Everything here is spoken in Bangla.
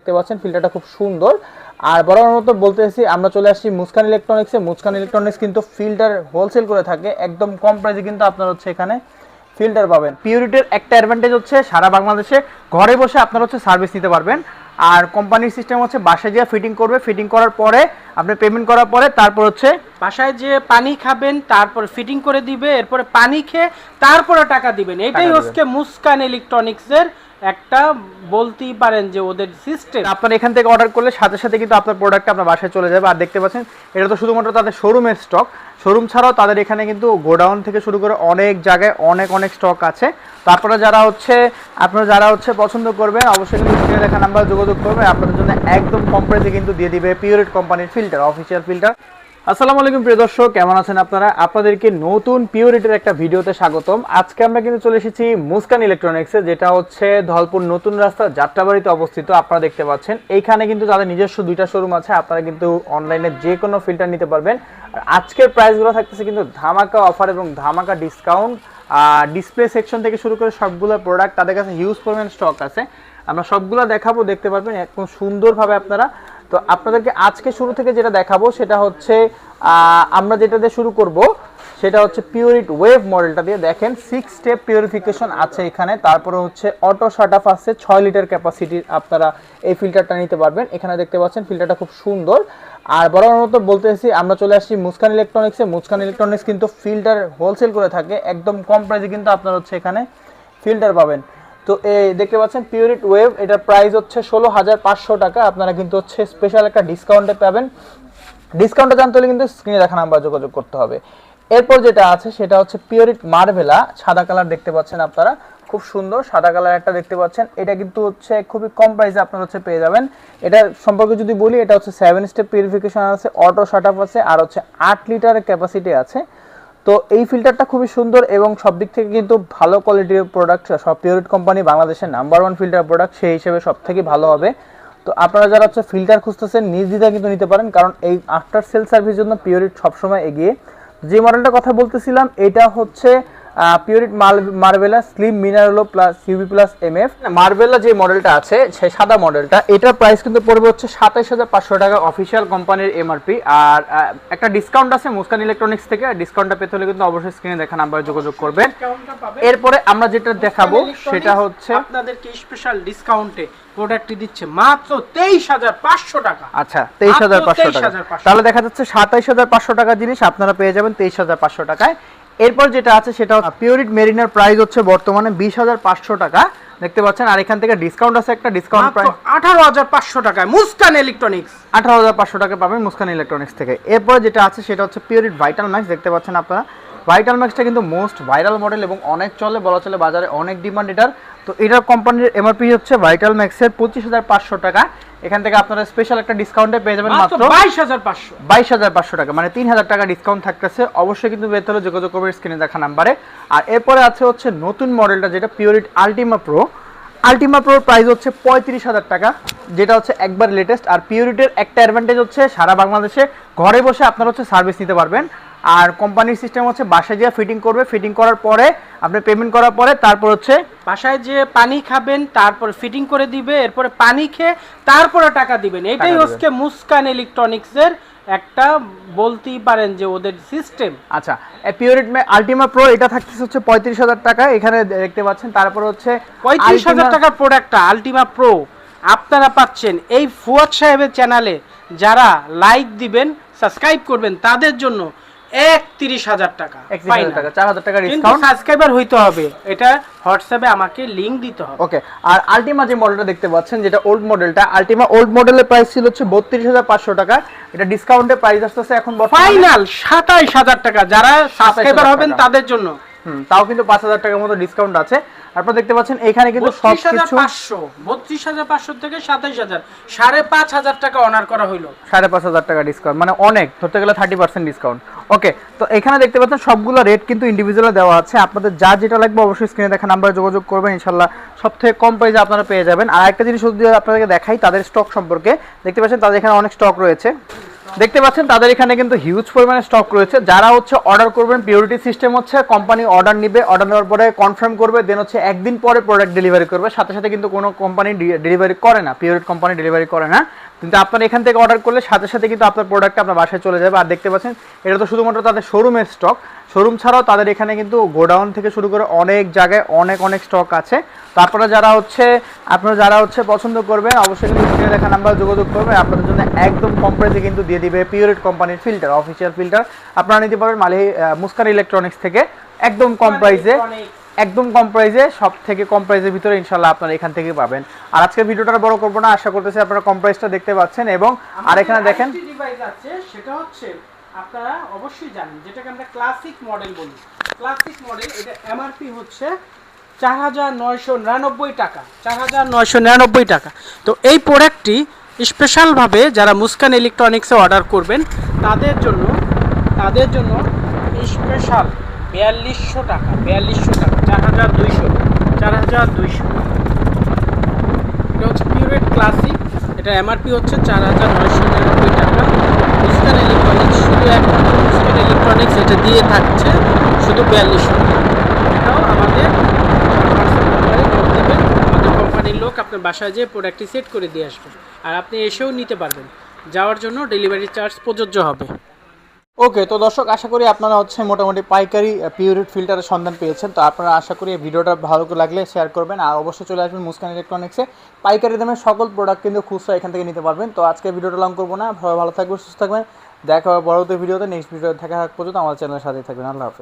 দেখতে পাচ্ছেন ফিল্টারটা খুব সুন্দর। আর বড় মতো বলতেছি আমরা চলে আসছি মুসকান ইলেকট্রনিক্সে মুসকান ইলেকট্রনিক্স কিন্তু ফিল্টার হোলসেল করে থাকে একদম কম প্রাইসে কিন্তু আপনার হচ্ছে এখানে ফিল্টার পাবেন। পিউরিটির একটা অ্যাডভান্টেজ হচ্ছে সারা বাংলাদেশে ঘরে বসে আপনারা হচ্ছে সার্ভিস নিতে পারবেন। আর কোম্পানির সিস্টেম হচ্ছে বাসায় গিয়ে ফিটিং করবে। ফিটিং করার পরে আপনি পেমেন্ট করার পরে তারপর হচ্ছে বাসায় যে পানি খাবেন তারপর ফিটিং করে দিবে এরপরে পানি খেয়ে তারপরে টাকা দিবেন। এটাই হচ্ছে মুস্কান ইলেকট্রনিক্সের একটা বলতেই পারেন যে ওদের সিস্টেম আপনার এখান থেকে অর্ডার করলে সাথে সাথে কিন্তু আপনার প্রোডাক্ট আপনার বাসায় চলে যাবে। আর দেখতে পাচ্ছেন, এটা তো শুধুমাত্র তাদের শোরুমের স্টক শোরুম ছাড়াও তাদের এখানে কিন্তু গোডাউন থেকে শুরু করে অনেক জায়গায় অনেক অনেক স্টক আছে। তারপরে যারা হচ্ছে, আপনারা যারা হচ্ছে পছন্দ করবেন, অবশ্যই কিন্তু স্ক্রিনে দেখা নাম্বার যোগাযোগ করবেন। আপনাদের জন্য একদম কম প্রাইসে কিন্তু দিয়ে দিবে পিওরিট কোম্পানির ফিল্টার অফিসিয়াল ফিল্টার আসসালামু আলাইকুম, প্রিয় দর্শক। কেমন আছেন আপনারা? আপনাদেরকে নতুন পিওরিটির একটা ভিডিওতে স্বাগতম। আজকে আমরা কিন্তু চলে এসেছি মুস্কান ইলেকট্রনিক্সে যেটা হচ্ছে ধলপুর নতুন রাস্তা যাত্রাবাড়িতে অবস্থিত। আপনারা দেখতে পাচ্ছেন, এইখানে কিন্তু তাদের নিজস্ব দুইটা শোরুম আছে। আপনারা কিন্তু অনলাইনে যে কোনো ফিল্টার নিতে পারবেন। আর আজকের প্রাইসগুলো থাকতেছে কিন্তু ধামাকা অফার এবং ধামাকা ডিসকাউন্ট আর ডিসপ্লে সেকশন থেকে শুরু করে সবগুলো প্রোডাক্ট তাদের কাছে হিউজ পরিমাণ স্টক আছে। আমরা সবগুলো দেখাবো, দেখতে পারবেন। একদম সুন্দরভাবে আপনারা তো আপনাদেরকে আজকে শুরু থেকে যেটা দেখাবো সেটা হচ্ছে আমরা যেটা দিয়ে শুরু করব, সেটা হচ্ছে পিউরিট ওয়েভ মডেলটা দিয়ে। দেখেন সিক্স স্টেপ পিউরিফিকেশন আছে এখানে। তারপরে হচ্ছে অটো শাট অফ আছে, ছয় লিটার ক্যাপাসিটির আপনারা এই ফিল্টারটা নিতে পারবেন। এখানে দেখতে পাচ্ছেন ফিল্টারটা খুব সুন্দর। আর বড় মতো বলতেছি আমরা চলে আসছি মুসকান ইলেকট্রনিক্সে মুসকান ইলেকট্রনিক্স কিন্তু ফিল্টার হোলসেল করে থাকে। একদম কম প্রাইসে কিন্তু আপনার হচ্ছে এখানে ফিল্টার পাবেন। তো এই দেখতে পাচ্ছেন পিউরিট ওয়েভ এটার প্রাইস হচ্ছে ষোলো হাজার পাঁচশো টাকা। আপনারা কিন্তু হচ্ছে স্পেশাল একটা ডিসকাউন্টে পাবেন। ডিসকাউন্টটা জানতে হলে কিন্তু স্ক্রিনে দেখা নাম্বার যোগাযোগ করতে হবে। এরপর যেটা আছে, সেটা হচ্ছে পিওরিট মার্ভেলা সাদা কালার দেখতে পাচ্ছেন আপনারা। খুব সুন্দর সাদা কালার একটা দেখতে পাচ্ছেন। এটা কিন্তু হচ্ছে খুবই কম প্রাইসে আপনারা হচ্ছে পেয়ে যাবেন। এটা সম্পর্কে যদি বলি, এটা হচ্ছে সেভেন স্টেপ পিউরিফিকেশন আছে অটো শাট আছে, আর হচ্ছে আট লিটারের ক্যাপাসিটি আছে। তো এই ফিল্টারটা খুবই সুন্দর এবং সব দিক থেকে কিন্তু ভালো কোয়ালিটির প্রোডাক্ট সব পিওরিট কোম্পানি বাংলাদেশের নাম্বার ওয়ান ফিল্টার প্রোডাক্ট সেই হিসেবে সব থেকে ভালো হবে। তো আপনারা যারা হচ্ছে ফিল্টার খুঁজতেছেন নির্দ্বিধা কিন্তু নিতে পারেন, কারণ এই আফটার সেল সার্ভিস জন্য পিওরিট সবসময় এগিয়ে। যে মডেলটা কথা বলতেছিলাম, এটা হচ্ছে Pureit Marvella slim mineral RO plus UV plus M F Marvella যে মডেলটা আছে সেই সাদা মডেলটা এটার প্রাইস কিন্তু পড়বে হচ্ছে সাতাইশ হাজার পাঁচশো টাকা অফিসিয়াল কোম্পানির এমআরপি আর একটা ডিসকাউন্ট আছে মুস্কান ইলেকট্রনিক্স থেকে ডিসকাউন্টটা পেতে হলে কিন্তু অবশ্যই স্ক্রিনে দেখা নাম্বারে যোগাযোগ করবেন। এরপরে আমরা যেটা দেখাবো সেটা হচ্ছে আপনাদেরকে স্পেশাল ডিসকাউন্টে প্রোডাক্টটি দিচ্ছে মাত্র তেইশ হাজার পাঁচশো টাকা। আচ্ছা তেইশ হাজার পাঁচশো টাকা। তাহলে দেখা যাচ্ছে সাতাইশ হাজার পাঁচশো টাকা জিনিস আপনারা পেয়ে যাবেন তেইশ হাজার পাঁচশো টাকায়। এরপর যেটা আছে সেটা পিওরিট মেরিনার প্রাইস হচ্ছে বর্তমানে বিশ হাজার পাঁচশো টাকা। দেখতে পাচ্ছেন আর এখান থেকে ডিসকাউন্ট আছে একটা ডিসকাউন্ট প্রাইস আঠারো হাজার পাঁচশো টাকায় মুস্কান ইলেকট্রনিক্স আঠারো হাজার পাঁচশো টাকা পাবেন মুস্কান ইলেকট্রনিক্স থেকে। এরপর যেটা আছে সেটা হচ্ছে পিওরিট ভাইটাল ম্যাক্স দেখতে পাচ্ছেন আপনারা। ভাইটাল ম্যাক্সটা কিন্তু মোস্ট ভাইরাল মডেল এবং অনেক চলে বলা চলে বাজারে অনেক ডিমান্ড এটার। তো এটার কোম্পানির এমআরপি হচ্ছে ভাইটাল ম্যাক্সের পঁচিশ হাজার পাঁচশো টাকা। এখান থেকে আপনারা স্পেশাল একটা ডিসকাউন্টে পেয়ে যাবেন মাত্র বাইশ হাজার পাঁচশো। বাইশ হাজার পাঁচশো টাকা মানে তিন হাজার টাকা ডিসকাউন্ট থাকতেছে। অবশ্যই কিন্তু বের যোগাযোগ করবে স্ক্রিনে দেখা নাম্বারে। আর এরপরে আছে হচ্ছে নতুন মডেলটা যেটা পিওরিট আলটিমা প্রো আলটিমা প্রোর প্রাইস হচ্ছে পঁয়ত্রিশ হাজার টাকা যেটা হচ্ছে একবার লেটেস্ট আর পিওরিটির একটা অ্যাডভান্টেজ হচ্ছে সারা বাংলাদেশে ঘরে বসে আপনারা হচ্ছে সার্ভিস নিতে পারবেন। আর কোম্পানির সিস্টেম হচ্ছে বাসায় গিয়ে ফিটিং করবে। ফিটিং করার পরে আপনি পেমেন্ট করার পরে তারপর হচ্ছে বাসায় যে পানি খাবেন তারপর ফিটিং করে দিবে এরপরে পানি খেয়ে তারপরে টাকা দিবেন। এটাই। হচ্ছে মুস্কান ইলেকট্রনিক্সের একটা বলতেই পারেন যে ওদের সিস্টেম। আচ্ছা পিওরিট আলটিমা প্রো এটা থাকতেছে হচ্ছে পঁয়ত্রিশ হাজার টাকা। এখানে দেখতে পাচ্ছেন তারপর হচ্ছে পঁয়ত্রিশ হাজার টাকার প্রোডাক্টটা আলটিমা প্রো আপনারা পাচ্ছেন এই ফুয়াদ সাহেবের চ্যানেলে যারা লাইক দিবেন সাবস্ক্রাইব করবেন তাদের জন্য একত্রিশ হাজার টাকা। 31,000 টাকা, 4,000 টাকা কিন্তু সাবস্ক্রাইবার হইতে হবে। এটা হোয়াটসঅ্যাপে আমাকে লিঙ্ক দিতে হবে। ওকে আর আলটিমা যে মডেলটা দেখতে পাচ্ছেন যেটা ওল্ড মডেলটা আলটিমা ওল্ড মডেলের প্রাইস ছিল হচ্ছে বত্রিশ হাজার পাঁচশো টাকা। এটা ডিসকাউন্টে প্রাইস আসতেছে এখন ফাইনাল সাতাইশ হাজার টাকা। যারা সাবস্ক্রাইবার হবেন তাদের জন্য। তাও কিন্তু পাঁচ হাজার টাকার মতো ডিসকাউন্ট আছে। আপনারা দেখতে পাচ্ছেন এখানে কিন্তু সব বত্রিশ কিছু পাঁচশো বত্রিশ হাজার পাঁচশো থেকে সাতাইশ হাজার সাড়ে পাঁচ হাজার টাকা অনার করা হইল। সাড়ে পাঁচ হাজার টাকা ডিসকাউন্ট মানে অনেক ধরতে গেলে থার্টি পার্সেন্ট ডিসকাউন্ট ওকে তো এখানে দেখতে পাচ্ছেন সবগুলো রেট কিন্তু ইন্ডিভিজুয়াল দেওয়া আছে। আপনাদের যা যেটা লাগবে অবশ্যই স্ক্রিনে দেখা নাম্বারে যোগাযোগ করবেন ইনশাল্লাহ সব থেকে কম প্রাইসে আপনারা পেয়ে যাবেন। আর একটা জিনিস যদি আপনাদেরকে দেখাই তাদের স্টক সম্পর্কে। দেখতে পাচ্ছেন তাদের এখানে অনেক স্টক রয়েছে। দেখতে পাচ্ছেন, তাদের এখানে কিন্তু হিউজ পরিমাণে স্টক রয়েছে। যারা হচ্ছে অর্ডার করবেন পিওরিটি সিস্টেম হচ্ছে কোম্পানি অর্ডার নিবে অর্ডার নেওয়ার পরে কনফার্ম করবে দেন হচ্ছে একদিন পরে প্রোডাক্ট ডেলিভারি করবে। সাথে সাথে কিন্তু কোনো কোম্পানি ডেলিভারি করে না পিওরিট কোম্পানি ডেলিভারি করে না। কিন্তু আপনার এখান থেকে অর্ডার করলে সাথে সাথে কিন্তু আপনার প্রোডাক্ট আপনার বাসায় চলে যাবে। আর দেখতে পাচ্ছেন, এটা তো শুধুমাত্র তাদের শোরুমের স্টক শোরুম ছাড়াও তাদের এখানে কিন্তু গোডাউন থেকে শুরু করে অনেক জায়গায় অনেক অনেক স্টক আছে। তো আপনারা যারা হচ্ছে আপনারা যারা হচ্ছে পছন্দ করবেন অবশ্যই কিন্তু স্ক্রিনে দেখা নাম্বার যোগাযোগ করবেন। আপনাদের জন্য একদম কম প্রাইসে কিন্তু দিয়ে দিবে পিওরিট কোম্পানির ফিল্টার অফিসিয়াল ফিল্টার আপনারা নিতে পারবেন মালি মুস্কান ইলেকট্রনিক্স থেকে। একদম কম প্রাইসে একদম কম প্রাইসে সব থেকে কম প্রাইসের ভিতরে ইনশাল্লাহ আপনারা এখান থেকে পাবেন। আর আজকের ভিডিওটা বড় করব না আশা করতেছি আপনারা কম প্রাইসটা দেখতে পাচ্ছেন এবং আর এখানে দেখেন ডিভাইস আছে সেটা হচ্ছে আপনারা অবশ্যই জানেন, যেটাকে আমরা ক্লাসিক মডেল বলি। ক্লাসিক মডেল এটা এমআরপি হচ্ছে চার হাজার নয়শো নিরানব্বই টাকা, চার হাজার নয়শো নিরানব্বই টাকা। তো এই প্রোডাক্টটি স্পেশালভাবে যারা মুস্কান ইলেকট্রনিক্সে অর্ডার করবেন, তাদের জন্য তাদের জন্য স্পেশাল বিয়াল্লিশশো টাকা বিয়াল্লিশশো টাকা, চার হাজার দুইশো, চার হাজার দুইশো। এটা হচ্ছে পিউরেট ক্লাসিক এটা এমআরপি হচ্ছে চার হাজার নয়শো নিরানব্বই টাকা। মুস্কান একমাত্র মুস্কান ইলেকট্রনিক্স এটা দিয়ে থাকছে, শুধু বিয়াল্লিশশো টাকা এটাও আমাদের আমাদের কোম্পানির লোক আপনার বাসায় যেয়ে প্রোডাক্টটি সেট করে দিয়ে আসবে। আর আপনি এসেও নিতে পারবেন। যাওয়ার জন্য ডেলিভারি চার্জ প্রযোজ্য হবে। ওকে তো দর্শক, আশা করি আপনারা হচ্ছে মোটামুটি পাইকারি পিউরিট ফিল্টারের সন্ধান পেয়েছেন। তো আপনারা আশা করি ভিডিওটা ভালো লাগলে শেয়ার করবেন। আর অবশ্যই চলে আসবেন মুস্কান ইলেকট্রনিক্সে পাইকারি দামে সকল প্রোডাক্ট কিন্তু খুচরা এখান থেকে নিতে পারবেন। তো আজকে ভিডিওটা লং করব না। ভালো ভালো থাকবেন, সুস্থ থাকবেন। দেখা হবে পরবর্তী ভিডিওতে। নেক্সট ভিডিও দেখা পর্যন্ত আমার চ্যানেলের সাথেই থাকবেন। আল্লাহ হাফেজ।